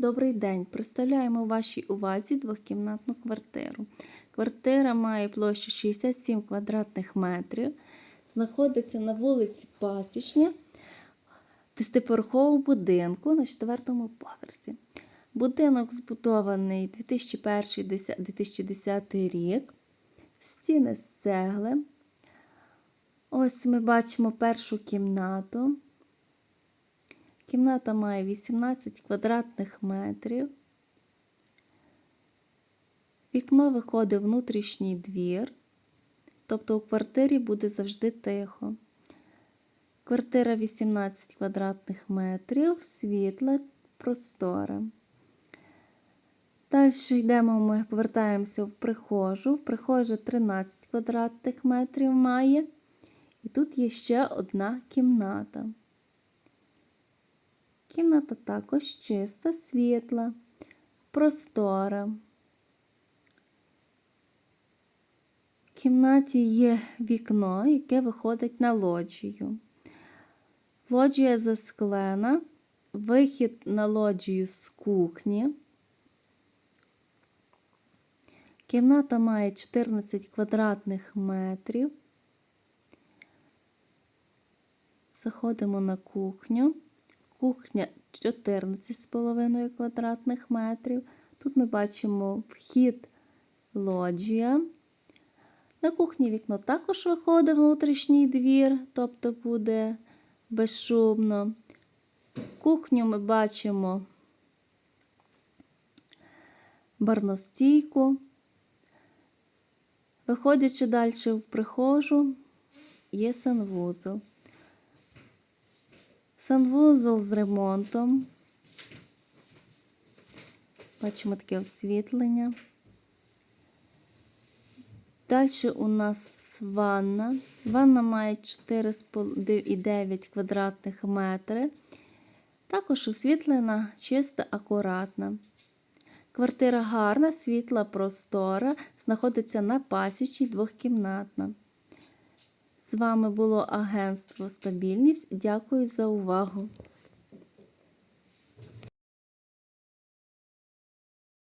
Добрий день! Представляємо вашій увазі двохкімнатну квартиру. Квартира має площу 67 квадратних метрів, знаходиться на вулиці Пасічні, десятиповерховому будинку на четвертому поверсі. Будинок збудований 2001-2010 рік, стіни з цегли. Ось ми бачимо першу кімнату. Кімната має 18 квадратних метрів. Вікно виходить внутрішній двір, тобто у квартирі буде завжди тихо. Квартира 18 квадратних метрів, світла, простора. Далі йдемо, ми повертаємося в прихожу. В прихожу 13 квадратних метрів має. І тут є ще одна кімната. Кімната також чиста, світла, простора. В кімнаті є вікно, яке виходить на лоджію. Лоджія засклена, вихід на лоджію з кухні. Кімната має 14 квадратних метрів. Заходимо на кухню. Кухня 14,5 квадратних метрів. Тут ми бачимо вхід лоджія. На кухні вікно також виходить внутрішній двір, тобто буде безшумно. Кухню ми бачимо барностійку. Виходячи далі в прихожу, є санвузол. Санвузол з ремонтом. Бачимо таке освітлення. Далі у нас ванна. Ванна має 4,9 квадратних метри. Також освітлена, чиста, акуратна. Квартира гарна, світла, простора, знаходиться на пасічі двохкімнатна. З вами було агентство Стабільність. Дякую за увагу!